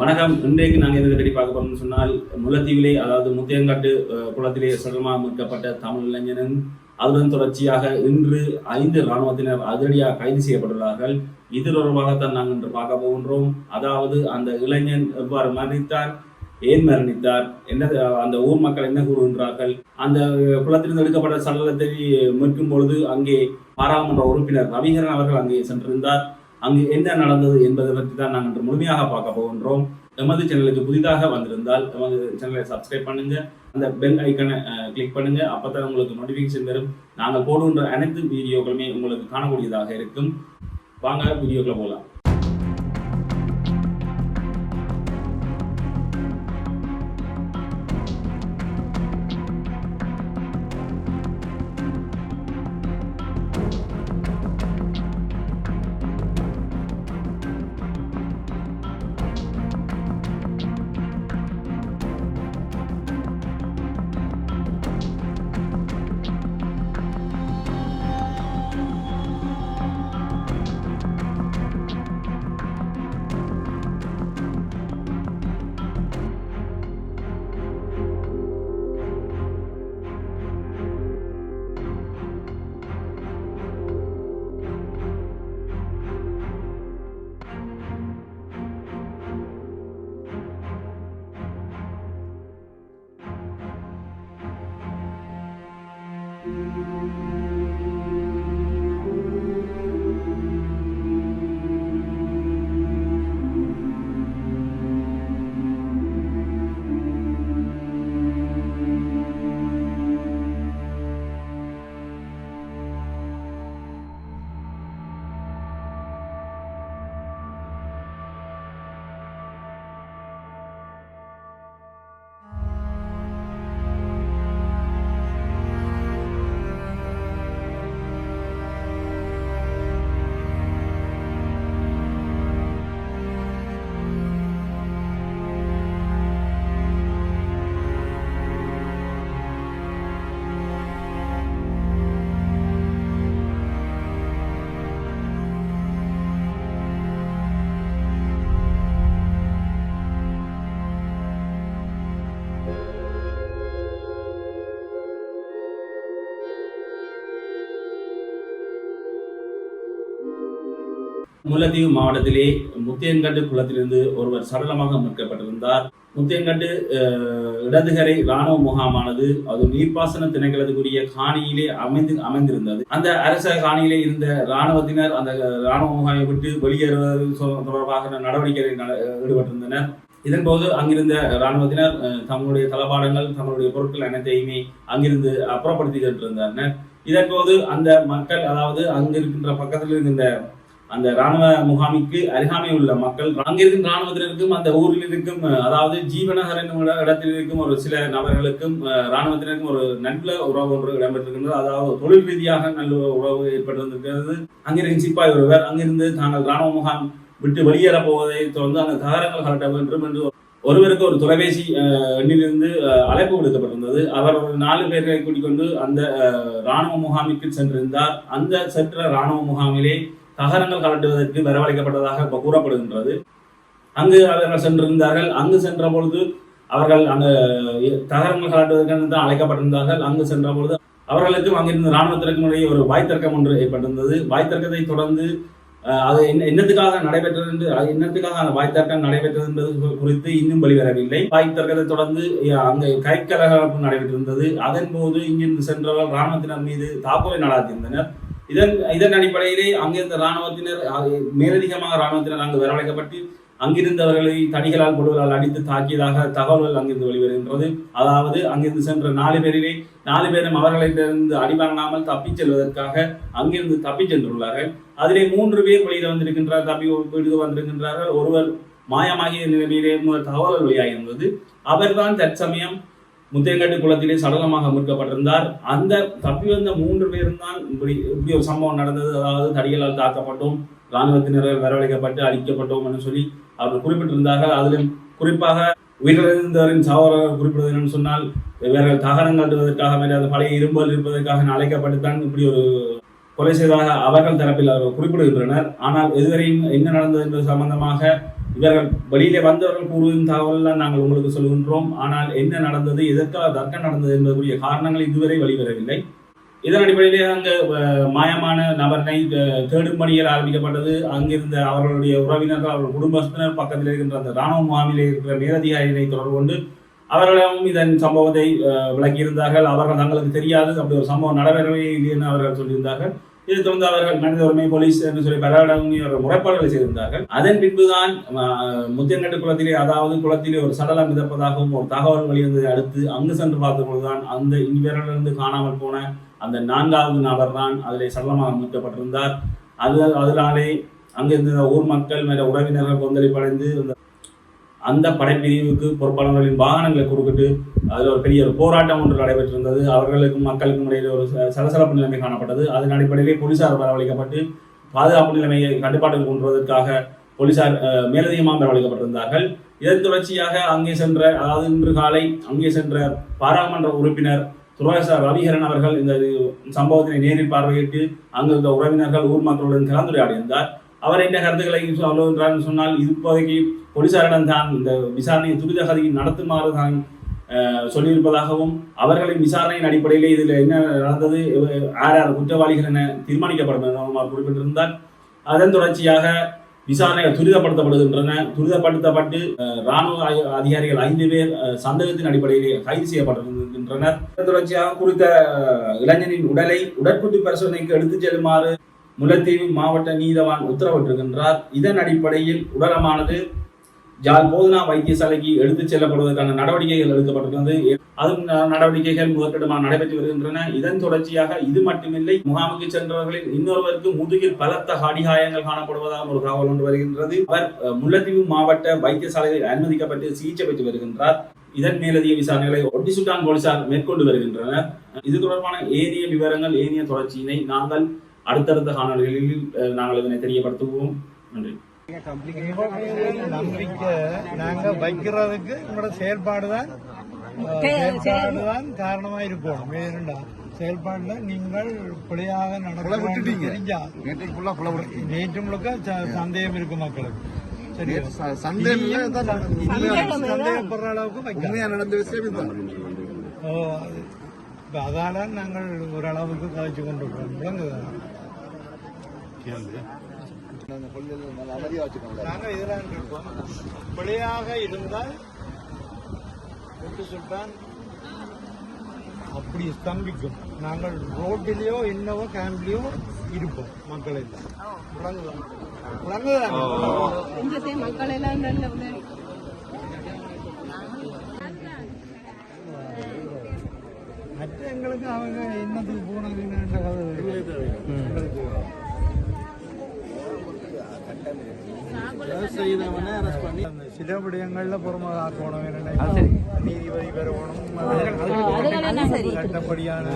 வணக்கம். இன்றைக்கு நாங்கள் எதை பற்றி பார்க்க போறோம்னு சொன்னால் முல்லைத்தீவிலே அதாவது முத்தியங்காட்டு குளத்திலே சடலமாக மீட்கப்பட்ட தமிழ் இளைஞனும் அதுடன் தொடர்ச்சியாக இன்று ஐந்து இராணுவத்தினர் அதிரடியாக கைது செய்யப்பட்டுள்ளார்கள். இது தொடர்பாகத்தான் நாங்கள் இன்று பார்க்க போகின்றோம். அதாவது அந்த இளைஞன் எவ்வாறு மரணித்தார்? ஏன் மரணித்தார்? என்ன அந்த ஊர் மக்கள் என்ன கூறுகின்றார்கள்? அந்த குளத்திலிருந்து எடுக்கப்பட்ட சடலத்தை மீட்கும் பொழுது அங்கே பாராளுமன்ற உறுப்பினர் ரவிகரன் அவர்கள் அங்கே சென்றிருந்தார். அங்கு என்ன நடந்தது என்பதை பற்றி தான் நாங்கள் இன்று முழுமையாக பார்க்க போகின்றோம். எமது சேனலுக்கு புதிதாக வந்திருந்தால் எமது சேனலை சப்ஸ்கிரைப் பண்ணுங்க. அந்த பெல் ஐக்கனை கிளிக் பண்ணுங்க. அப்பதான் உங்களுக்கு நோட்டிஃபிகேஷன் வரும் நாங்கள் போடுகின்ற அனைத்து வீடியோக்களுமே உங்களுக்கு காணக்கூடியதாக இருக்கும். வாங்க வீடியோக்களை போகலாம். முல்லைத்தீவு மாவட்டத்திலே முத்தியன்கட்டு குளத்திலிருந்து ஒருவர் சடலமாக மீட்கப்பட்டிருந்தார். முத்தியன்கட்டு இடதுகரை இராணுவ முகாமானது அது நீர்ப்பாசன திணைக்களத்துக்குரிய காணியிலே அமைந்து அமைந்திருந்தது. அந்த அரச காணியிலே இருந்த இராணுவத்தினர் அந்த இராணுவ முகாமை விட்டு வெளியேறுவது தொடர்பாக நடவடிக்கைகளில் நட- ஈடுபட்டிருந்தனர். இதன்போது அங்கிருந்த இராணுவத்தினர் தங்களுடைய தளபாடங்கள் தங்களுடைய பொருட்கள் அனைத்தையுமே அங்கிருந்து அப்புறப்படுத்தி சென்றிருந்தனர் இதன்போது அந்த மக்கள் அதாவது அங்கிருக்கின்ற பக்கத்தில் இருக்கின்ற அந்த ராணுவ முகாமிற்கு அருகாமை உள்ள மக்கள் அங்கிருக்கும் ராணுவத்தினருக்கும் அந்த ஊரில் இருக்கும் அதாவது ஜீவநகர் என்னும் இடத்தில் இருக்கும் ஒரு சில நபர்களுக்கும் அஹ், ராணுவத்தினருக்கும் ஒரு நல்ல உறவு ஒன்று இடம்பெற்றிருக்கின்றது. அதாவது தொழில் ரீதியாக நல்ல உறவு ஏற்பட்டு வந்திருக்கிறது அங்கிருக்கும் சிப்பாய் ஒருவர் அங்கிருந்து தாங்கள் ராணுவ முகாம் விட்டு வெளியேற போவதை தொடர்ந்து அந்த தகரங்கள் கலட்ட வேண்டும் என்று ஒருவருக்கு ஒரு தொலைபேசி எண்ணிலிருந்து அழைப்பு விடுக்கப்பட்டிருந்தது. அவர் ஒரு நாலு பேர்களை கூட்டிக் கொண்டு அந்த இராணுவ ராணுவ முகாமிற்கு சென்றிருந்தார். அந்த சென்ற ராணுவ முகாமிலே தகரங்கள் கலட்டுவதற்கு வரவழைக்கப்பட்டதாக இப்ப கூறப்படுகின்றது. அங்கு அவர்கள் சென்றிருந்தார்கள். அங்கு சென்ற பொழுது அவர்கள் அங்கு தகரங்கள் கலட்டுவதற்கு தான் அழைக்கப்பட்டிருந்தார்கள். அங்கு சென்ற பொழுது அவர்களுக்கும் அங்கிருந்த இராணுவத்திற்கும் இடையே ஒரு வாய்த்தர்க்கம் ஒன்று ஏற்பட்டிருந்தது. வாய்த்தர்க்கத்தை தொடர்ந்து அது என்ன என்னத்துக்காக நடைபெற்றது என்று என்னத்துக்காக அந்த வாய்த்தர்க்கம் நடைபெற்றது என்பது குறித்து இன்னும் வெளிவரவில்லை. வாய்த்தர்க்கத்தை தொடர்ந்து அங்கே அங்கு கைக்கலகலப்பு நடைபெற்றிருந்தது. அதன் போது இங்கிருந்து சென்றவர்கள் ராணுவத்தினர் மீது தாக்குதலை நடாத்தியிருந்தனர். இதன் இதன் அடிப்படையிலே அங்கிருந்த இராணுவத்தினர் மேலதிகமாக ராணுவத்தினர் அங்கு வரவழைக்கப்பட்டு அங்கிருந்தவர்களை தடிகளால் பொருளால் அடித்து தாக்கியதாக தகவல்கள் அங்கிருந்து வெளிவருகின்றது. அதாவது அங்கிருந்து சென்ற நாலு பேரிலே நாலு பேரும் அவர்களிடமிருந்து அடிவாங்காமல் தப்பிச் செல்வதற்காக அங்கிருந்து தப்பிச் சென்றுள்ளார்கள். அதிலே மூன்று பேர் வெளியில வந்திருக்கின்றார் தப்பி வீடு வந்திருக்கின்றார்கள். ஒருவர் மாயமாகிய நிலைமையிலே தகவல்கள் வெளியாகியிருந்தது. அவர்தான் தற்சமயம் முத்தையங்காட்டு குளத்திலே சடலமாக மீட்கப்பட்டிருந்தார். அந்த தப்பி வந்த மூன்று பேரும் தான் இப்படி இப்படி ஒரு சம்பவம் நடந்தது. அதாவது தடிகளால் தாக்கப்பட்டோம் இராணுவத்தினர் வரவழைக்கப்பட்டு அழிக்கப்பட்டோம் என்று சொல்லி அவர்கள் குறிப்பிட்டிருந்தார்கள். அதிலும் குறிப்பாக உயிரிழந்தவரின் சகோதரர் குறிப்பிடுவது சொன்னால் இவர்கள் தகரம் கட்டுவதற்காக வேண்டிய அந்த பழைய இரும்பல் இருப்பதற்காக அழைக்கப்பட்டுத்தான் இப்படி ஒரு கொலை செய்ததாக அவர்கள் தரப்பில் அவர்கள் குறிப்பிடுகின்றனர். ஆனால் இதுவரையும் என்ன நடந்தது என்பது சம்பந்தமாக இவர்கள் வெளியிலே வந்தவர்கள் கூறுவதும் தகவலாம் நாங்கள் உங்களுக்கு சொல்கின்றோம். ஆனால் என்ன நடந்தது எதற்காக தர்க்கம் நடந்தது என்பதற்குரிய காரணங்கள் இதுவரை வெளிவரவில்லை. இதன் அடிப்படையிலே அங்கு மாயமான நபரை தேடும் பணிகள் ஆரம்பிக்கப்பட்டது. அங்கிருந்த அவர்களுடைய உறவினர்கள் அவர்கள் குடும்பத்தினர் பக்கத்தில் இருக்கின்ற அந்த ராணுவ முகாமிலே இருக்கிற மேலதிகாரிகளை தொடர்பு கொண்டு அவர்களும் இதன் சம்பவத்தை விளக்கியிருந்தார்கள். அவர்கள் தங்களுக்கு தெரியாது. அப்படி ஒரு சம்பவம் நடைபெறவே இல்லை என்று அவர்கள் சொல்லியிருந்தார்கள். இது தொடர்ந்து அவர்கள் மனித உரிமை போலீஸ் என்று சொல்லி பல இடங்களில் முறைப்பாடுகளை செய்திருந்தார்கள். அதன் பின்புதான் அஹ், முத்தியங்கட்டு குளத்திலே அதாவது குளத்திலே ஒரு சடலம் மிதப்பதாகவும் ஒரு தகவல் வெளிவந்ததை அடுத்து அங்கு சென்று பார்த்தபொழுதுதான் அந்த இவரிலிருந்து காணாமல் போன அந்த நான்காவது நபர் தான் அதிலே சடலமாக மீட்கப்பட்டிருந்தார். அது அதனாலே அங்கிருந்த ஊர் மக்கள் மேல உறவினர்கள் கொந்தளிப்படைந்து அந்த படைப்பிரிவுக்கு பொறுப்பாளர்களின் வாகனங்களை குறுக்கிட்டு அதில் ஒரு பெரிய ஒரு போராட்டம் ஒன்று நடைபெற்றிருந்தது. அவர்களுக்கும் மக்களுக்கும் இடையில் ஒரு ச- சலசலப்பு நிலைமை காணப்பட்டது. அதன் அடிப்படையிலே போலீசார் வரவழைக்கப்பட்டு பாதுகாப்பு நிலைமையை கட்டுப்பாட்டில் கொண்டுவதற்காக போலீசார் மேலதிகமாக வரவழைக்கப்பட்டிருந்தார்கள். இதன் தொடர்ச்சியாக அங்கே சென்ற அதாவது இன்று காலை அங்கே சென்ற பாராளுமன்ற உறுப்பினர் துரோகசார் ரவிகரன் அவர்கள் இந்த சம்பவத்தினை நேரில் பார்வையிட்டு அங்கிருந்த உறவினர்கள் ஊர் மக்களுடன் கலந்துரையாடியிருந்தார். அவர் என்ன கருத்துக்களை சொல்லுகின்றார் சொன்னால் இப்போதைக்கு போலீசாரிடம் தான் இந்த விசாரணையை துரிதகதியில் நடத்துமாறு தான் சொல்லியிருப்பதாகவும் அவர்களின் விசாரணையின் அடிப்படையிலே இதில் என்ன நடந்தது யார் யார் குற்றவாளிகள் என தீர்மானிக்கப்படும் எனவும் அவர் குறிப்பிட்டிருந்தார். அதன் தொடர்ச்சியாக விசாரணைகள் துரிதப்படுத்தப்படுகின்றன. துரிதப்படுத்தப்பட்டு ராணுவ அதிகாரிகள் ஐந்து பேர் சந்தேகத்தின் அடிப்படையிலே கைது செய்யப்பட்டிருக்கின்றனர். தொடர்ச்சியாக குறித்த இளைஞனின் உடலை உடற்குட்டி பரிசோதனைக்கு எடுத்துச் செல்லுமாறு முல்லைத்தீவு மாவட்ட நீதவான் உத்தரவிட்டிருக்கின்றார். இதன் அடிப்படையில் உடலமானது ஜால் போதனா வைத்தியசாலைக்கு எடுத்துச் செல்லப்படுவதற்கான நடவடிக்கைகள் எடுக்கப்பட்டிருக்கிறது. அதுவும் ந- நடவடிக்கைகள் முதற்கட்டமாக நடைபெற்று வருகின்றன. இதன் தொடர்ச்சியாக இது மட்டுமில்லை முகாமுக்கு சென்றவர்களில் இன்னொருவருக்கு முதுகில் பலத்த அடிகாயங்கள் காணப்படுவதாக ஒரு தகவல் ஒன்று வருகின்றது. அவர் முல்லைத்தீவு மாவட்ட வைத்தியசாலையில் அனுமதிக்கப்பட்டு சிகிச்சை பெற்று வருகின்றார். இதன் மேலதிக விசாரணைகளை ஒட்டிசுட்டான் போலீசார் மேற்கொண்டு வருகின்றனர். இது தொடர்பான ஏனைய விவரங்கள் ஏனைய தொடர்ச்சியினை நாங்கள் அடுத்தடுத்த காணொலிகளில் நாங்கள் இதனை தெரியப்படுத்துவோம். நன்றி. நம்பிக்கை நாங்க வைக்கிறதுக்கு உங்களோட செயல்பாடு தான் செயல்பாடு தான் காரணமா இருக்கணும் வேறுண்டா செயல்பாடுல நீங்கள் பிழையாக நடக்க நேற்று முழுக்க சந்தேகம் இருக்கு மக்களுக்கு. சரி சந்தேகம் சந்தேகப்படுற அளவுக்கு வைக்க உண்மையா நடந்த விஷயம் இப்போ அதால் நாங்கள் ஓரளவுக்கு கதைச்சு கொண்டு இருக்கிறோம். விளங்குதான் கேள்வி. நாங்கள் இதெல்லாம் இருக்கோம் பிழையாக இருந்தால் என்று சொல்றான் அப்படி ஸ்தம்பிக்கும். நாங்கள் ரோட்டிலேயோ என்னவோ கேம்ப்லேயோ இருப்போம் மக்கள் எல்லாம். விளங்குதான் விளங்குதான் மக்கள் எல்லாம் மற்ற எங்களுக்கு அவங்க இன்னத்துக்கு போனாங்கன்ற கதை எங்களுக்கு சில விடயங்கள்ல புறமாக போனவங்க நீதிபதி பெறணும். சட்டப்படியான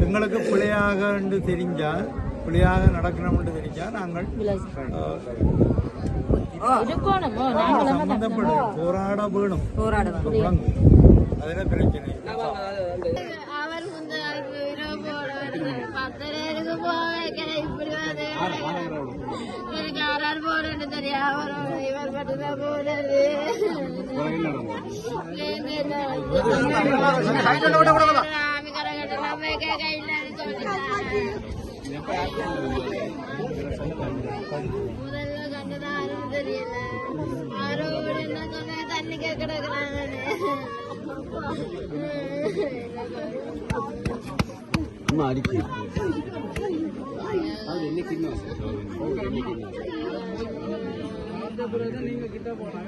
எங்களுக்கு பிள்ளையாக என்று தெரிஞ்சா பிள்ளையாக நடக்கணும் தெரிஞ்சா நாங்கள் சம்பந்தப்படும் போராட வேணும். போராட அதுல பிரச்சனை. அவர் பத்தரைக்கு போக இப்படி வந்து எனக்கு யாராரு போறேன்னு தெரியாது. அவரோட இவர் மட்டும்தான் கரகட்டெல்லாம் முதல்ல யாரும் தெரியல அவரோட என்ன சொன்ன தண்ணி கேட்கறாங்க அம்மா அடிக்கு அது என்ன கிண்ணா என்ன கிண்ணா நீங்க கிட்ட போனா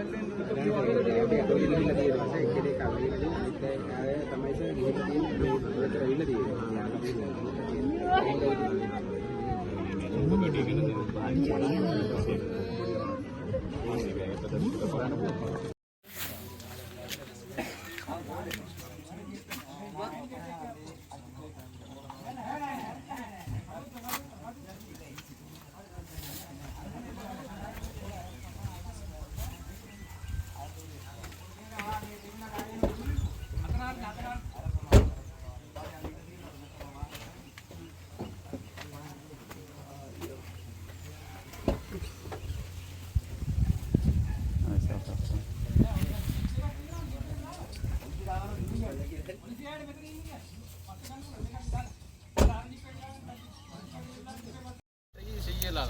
केला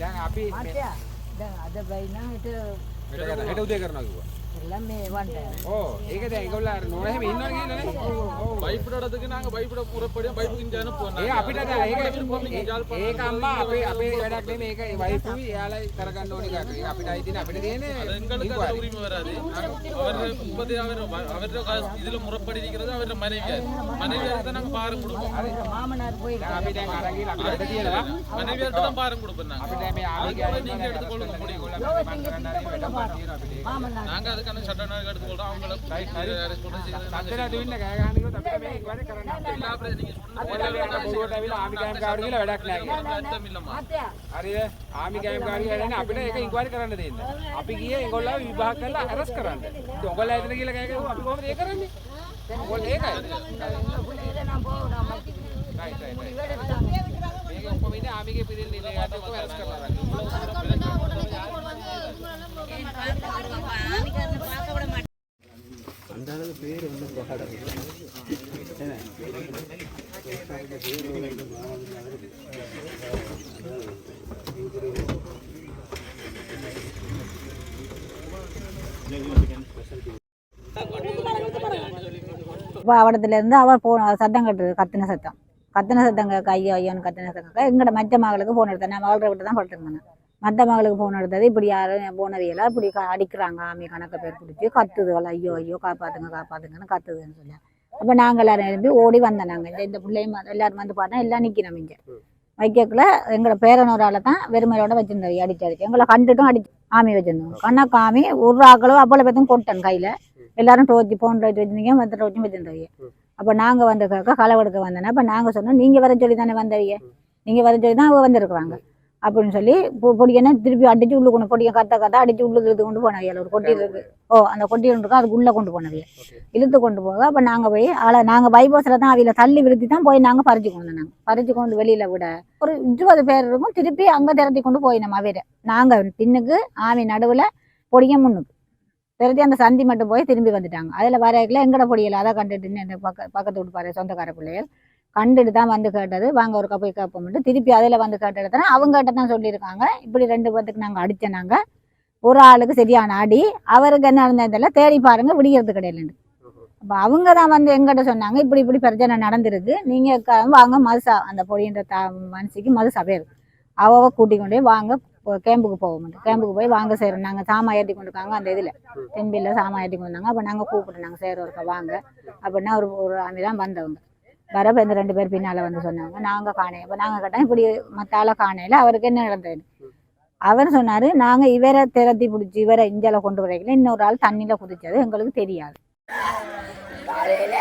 ना अभि అదే అదే పైన ఇటు ఇటు ఉదయ కర్ణాకు எல்லாமே வாண்ட ஓ ඒකද ඒගොල්ලෝ අර නොරහෙම ඉන්නවා කියලානේ ඔව් බයිපුඩ රටක නාங்க බයිපුඩ පුරපඩිය බයිපුකින් යන පොන්න ඒ අපිට ඒක மாமனார் போய் அப்படியே ඒගොල්ලෝ මන් කරන්න හරි වැඩ පාර තියෙනවා අපිට. මාමනාත් நாங்க அதுக்கான சட்ட நடவடிக்கை எடுத்துக்கொள்றோம் அவங்கள arrest பண்ண செய்யறது நாங்க සද්දලා දෙන්න කෑ ගහන්න කිව්වොත් අපිට මේ ඉක්වර කරන්න අපිට. எல்லா பிரச்சனையும் நீங்க ඔයාලා බොරුවට ඇවිල්ලා ආමි ගෑම් කාවට කියලා වැඩක් නැහැ කියලා. அர்த்தம் இல்லம்மா හරිද? ආමි ගෑම් කාරිය වැඩනේ අපිට ඒක ඉන්ක්වයරි කරන්න දෙන්න. අපි ගියේ ඒගොල්ලෝ විභාග කරලා අරස් කරන්න. ඉතින් ඔයගොල්ලෝ ඇවිත් කියලා කෑ ගැහුවා අපි කොහොමද ඒක කරන්නේ? ඔයගොල්ලෝ ඒකයි. Right right right. මේක ඔක්කොම ඉන්නේ ආමිගේ පිරිල් ඉන්නේ යට ඔක්කොම අරස් කරලා. இப்போ அவடத்துலேருந்து அவர் போ சத்தம் கட்டுறது கத்தின சத்தம். கத்தின சத்தம் கேட்க ஐயோ ஐயோன்னு கத்தின சத்தம் எங்கட மற்ற மகளுக்கு ஃபோன் எடுத்தேன். நான் மகள விட்டு தான் படுத்துருந்தேன் மற்ற மகளுக்கு ஃபோன் எடுத்தது இப்படி யாரும் போனவியெல்லாம் இப்படி அடிக்கிறாங்க. ஆமி கணக்க பேர் பிடிச்சி கத்துதுகள் ஐயோ ஐயோ காப்பாத்துங்க காப்பாத்துங்கன்னு கத்துதுன்னு சொல்லி. அப்போ நாங்கள் எல்லாரும் எழுப்பி ஓடி வந்தோம் நாங்கள் இந்த பிள்ளையும் எல்லாரும் வந்து பார்த்தா எல்லாம் நிற்கிறோம் இங்கே. வைக்கக்குள்ள எங்களோட பேரனோரால தான் வெறுமையோட வச்சிருந்தோம் அடிச்சு அடிச்சு. எங்களை கண்டுட்டும் அடிச்சு ஆமி வச்சிருந்தோம். கண்ணா காமி ஒரு ஆக்களும் அப்பள பேத்தும் கொட்டன் கையில். எல்லாரும் டோச்சி ஃபோன் லைட் வச்சிருந்தீங்க மற்ற டோச்சும் வச்சிருந்தவங்க அப்போ நாங்கள் வந்து களவெடுக்க வந்தோன்னா அப்போ நாங்கள் சொன்னோம் நீங்கள் வர சொல்லி தானே வந்தவங்க நீங்கள் வர சொல்லி தான் அவங்க வந்திருக்கிறாங்க. அப்படின்னு சொல்லி பொடியனை திருப்பி அடிச்சு உள்ளு கொண்டு பொடியை கத்த கத்த அடிச்சு உள்ளுக்கு இழுத்து கொண்டு போனவியல் ஒரு கொட்டி இருக்கு ஓ அந்த கொட்டி இருக்கும் அதுக்கு உள்ளே கொண்டு போனவிய இழுத்து கொண்டு போக அப்போ நாங்கள் போய் ஆளை நாங்கள் பைபாஸில் தான் அவையில தள்ளி விருத்தி தான் போய் நாங்கள் பறிச்சு கொண்டு நாங்கள் பறிச்சு கொண்டு வெளியில் விட ஒரு இருபது பேர் இருக்கும் திருப்பி அங்கே திரட்டி கொண்டு போய் நம்ம அவையில. நாங்கள் பின்னுக்கு ஆவி நடுவில் பொடிய முன்னுக்கு. திரட்டி அந்த சந்தி மட்டும் போய் திரும்பி வந்துட்டாங்க. அதில் வரையில எங்கட பொடியல? அதை கண்டுட்டு பக்க பக்கத்து வீட்டு பாரு சொந்தக்கார பிள்ளைகள். கண்டுட்டு தான் வந்து கேட்டது. வாங்க ஒரு போய் கேட்போம்ட்டு திருப்பி அதில் வந்து கேட்டது தானே அவங்க கிட்ட தான் சொல்லியிருக்காங்க. இப்படி ரெண்டு பேத்துக்கு நாங்கள் நாங்கள் ஒரு ஆளுக்கு சரியான அடி. அவருக்கு என்ன இருந்ததில்ல தேடி பாருங்க விடியறது கிடையாது அப்போ அவங்க தான் வந்து எங்கிட்ட சொன்னாங்க இப்படி இப்படி பிரச்சனை நடந்திருக்கு. நீங்கள் வாங்க மதுசா அந்த பொடின்ற த மனசுக்கு மதுசா பேர். அவ கூட்டி கொண்டு போய் வாங்க கேம்புக்கு போக மாட்டோம் கேம்புக்கு போய் வாங்க செய்கிறோம் நாங்கள் சாமா ஏற்றி கொண்டு இருக்காங்க அந்த இதில். தென்பில்ல சாமா ஏற்றி கொண்டு வந்தாங்க. அப்போ நாங்கள் கூப்பிட்டு நாங்கள் செய்கிற ஒருக்க வாங்க. அப்படின்னா ஒரு ஒரு ஆமி தான் வந்தவங்க. வரப்ப இந்த ரெண்டு பேர் பின்னால் வந்து சொன்னாங்க. நாங்கள் காணேன். அப்போ நாங்கள் கேட்டோம் இப்படி மற்ற ஆளை காணையில் அவருக்கு என்ன நடந்தது? அவர் சொன்னார் நாங்கள் இவரை திரத்தி பிடிச்சி இவரை இஞ்சால கொண்டு வரைக்கல இன்னொரு ஆள் தண்ணியில் குதிச்சது எங்களுக்கு தெரியாது. காலையில